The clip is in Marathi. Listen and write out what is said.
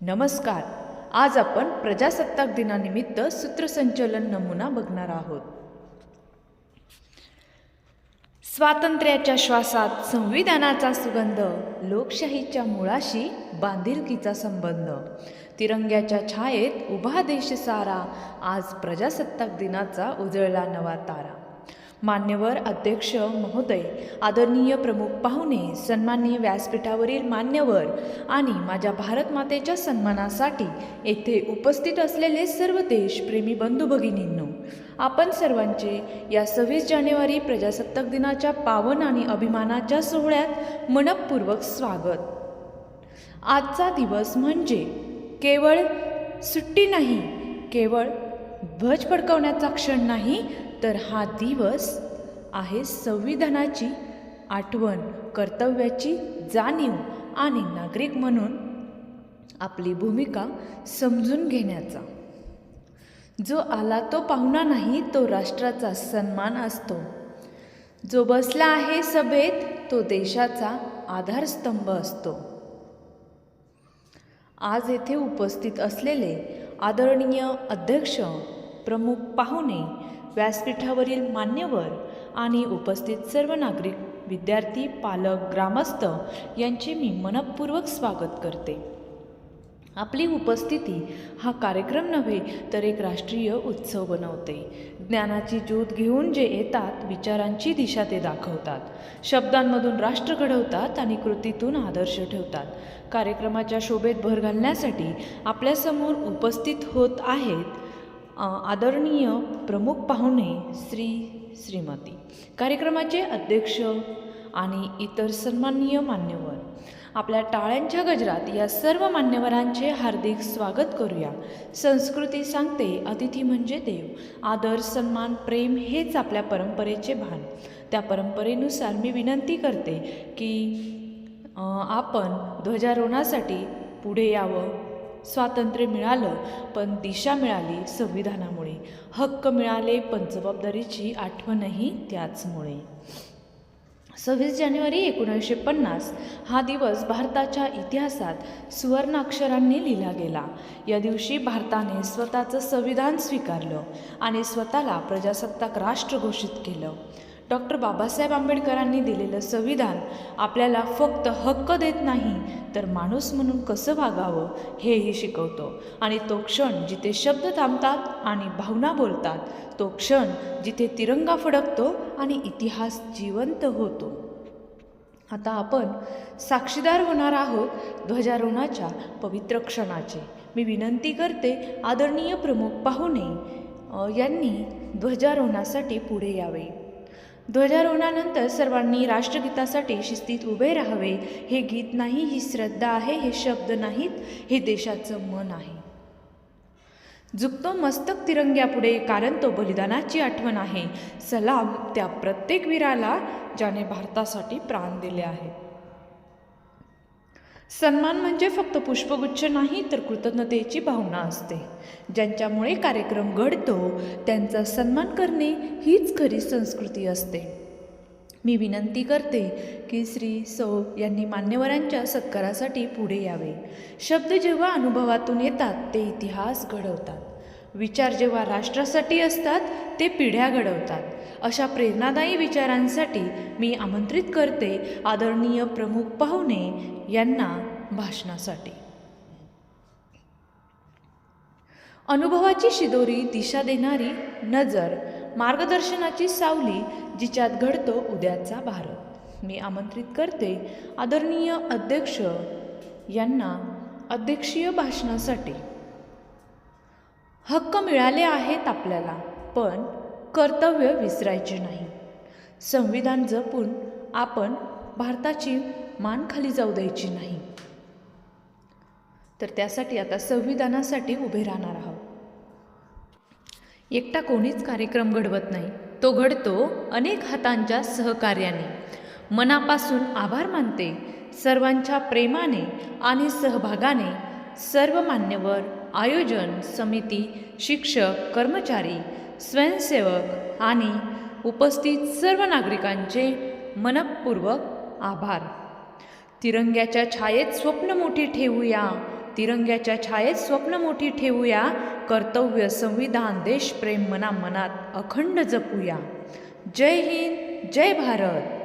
नमस्कार. आज आपण प्रजासत्ताक दिनानिमित्त सूत्रसंचलन नमुना बघणार आहोत. स्वातंत्र्याच्या श्वासात संविधानाचा सुगंध लोकशाहीच्या मुळाशी बांधिलकीचा संबंध. तिरंग्याच्या छायेत उभा देश सारा आज प्रजासत्ताक दिनाचा उजळला नवा तारा. मान्यवर अध्यक्ष महोदय आदरणीय प्रमुख पाहुणे सन्माननीय व्यासपीठावरील मान्यवर आणि माझ्या भारत मातेच्या सन्मानासाठी येथे उपस्थित असलेले सर्व देशप्रेमी बंधू भगिनींनो आपण सर्वांचे या सव्वीस जानेवारी प्रजासत्ताक दिनाच्या पावन आणि अभिमानाच्या सोहळ्यात मनपूर्वक स्वागत. आजचा दिवस म्हणजे केवळ सुट्टी नाही केवळ ध्वज फडकवण्याचा क्षण नाही तर हा दिवस आहे संविधानाची आठवण कर्तव्याची जाणीव आणि नागरिक म्हणून आपली भूमिका समजून घेण्याचा. जो आला तो पाहुणा नाही तो राष्ट्राचा सन्मान असतो. जो बसला आहे सभेत तो देशाचा आधारस्तंभ असतो. आज येथे उपस्थित असलेले आदरणीय अध्यक्ष प्रमुख पाहुणे व्यासपीठावरील मान्यवर आणि उपस्थित सर्व नागरिक विद्यार्थी पालक ग्रामस्थ यांचे मी मनपूर्वक स्वागत करते. आपली उपस्थिती हा कार्यक्रम नव्हे तर एक राष्ट्रीय उत्सव बनवते. ज्ञानाची ज्योत घेऊन जे येतात विचारांची दिशा ते दाखवतात. शब्दांमधून राष्ट्र घडवतात आणि कृतीतून आदर्श ठेवतात. कार्यक्रमाच्या शोभेत भर घालण्यासाठी आपल्यासमोर उपस्थित होत आहेत आदरणीय प्रमुख पाहुणे श्री श्रीमती. कार्यक्रमाचे अध्यक्ष आणि इतर सन्माननीय मान्यवर. आपल्या टाळ्यांच्या गजरात या सर्व मान्यवरांचे हार्दिक स्वागत करूया. संस्कृती सांगते अतिथी म्हणजे देव. आदर सन्मान प्रेम हेच आपल्या परंपरेचे भान. त्या परंपरेनुसार मी विनंती करते की आपण ध्वजारोहणासाठी पुढे यावं. स्वातंत्र्य मिळालं पण दिशा मिळाली संविधानामुळे. हक्क मिळाले पण जबाबदारीची आठवणही त्याचमुळे. सव्वीस जानेवारी एकोणीसशे पन्नास हा दिवस भारताच्या इतिहासात सुवर्णाक्षरांनी लिहिला गेला. या दिवशी भारताने स्वतःचं संविधान स्वीकारलं आणि स्वतःला प्रजासत्ताक राष्ट्र घोषित केलं. डॉक्टर बाबासाहेब आंबेडकरांनी दिलेलं संविधान आपल्याला फक्त हक्क देत नाही तर माणूस म्हणून कसं वागावं हेही शिकवतो. आणि तो क्षण जिथे शब्द थांबतात आणि भावना बोलतात तो क्षण जिथे तिरंगा फडकतो आणि इतिहास जिवंत होतो. आता आपण साक्षीदार होणार आहोत ध्वजारोहणाच्या पवित्र क्षणाचे. मी विनंती करते आदरणीय प्रमुख पाहुणे यांनी ध्वजारोहणासाठी पुढे यावे. ध्वजारोहणानंतर सर्वांनी राष्ट्रगीतासाठी शिस्तीत उभे राहावे. हे गीत नाही ही श्रद्धा आहे हे शब्द नाहीत हे देशाचं मन आहे. झुकतो मस्तक तिरंग्यापुढे कारण तो बलिदानाची आठवण आहे. सलाम त्या प्रत्येक वीराला ज्याने भारतासाठी प्राण दिले आहे सन्मान म्हणजे फक्त पुष्पगुच्छ नाही तर कृतज्ञतेची भावना असते. ज्यांच्यामुळे कार्यक्रम घडतो त्यांचा सन्मान करणे हीच खरी संस्कृती असते. मी विनंती करते की श्री सौ यांनी मान्यवरांच्या सत्कारासाठी पुढे यावे. शब्द जेव्हा अनुभवातून येतात ते इतिहास घडवतात. विचार जेव्हा राष्ट्रासाठी असतात ते पिढ्या घडवतात. अशा प्रेरणादायी विचारांसाठी मी आमंत्रित करते आदरणीय प्रमुख पाहुणे यांना भाषणासाठी. अनुभवाची शिदोरी दिशा देणारी नजर मार्गदर्शनाची सावली जिच्यात घडतो उद्याचा भारत. मी आमंत्रित करते आदरणीय अध्यक्ष यांना अध्यक्षीय भाषणासाठी. हक्क मिळाले आहेत आपल्याला पण कर्तव्य विसरायचे नाही. संविधान जपून आपण भारताची मान खाली जाऊ द्यायची नाही. तर त्यासाठी आता संविधानासाठी उभे राहणार आहोत. एकटा कोणीच कार्यक्रम घडवत नाही. तो घडतो अनेक हातांच्या सहकार्याने. मनापासून आभार मानते. सर्वांच्या प्रेमाने आणि सहभागाने सर्व मान्यवर आयोजन समिती शिक्षक कर्मचारी स्वयंसेवक आणि उपस्थित सर्व नागरिकांचे मनपूर्वक आभार. तिरंग्याच्या छायेत स्वप्न मोठी ठेवूया. तिरंग्याच्या छायेत स्वप्न मोठी ठेवूया. कर्तव्य संविधान देशप्रेम मना मनात अखंड जपूया. जय हिंद जय भारत.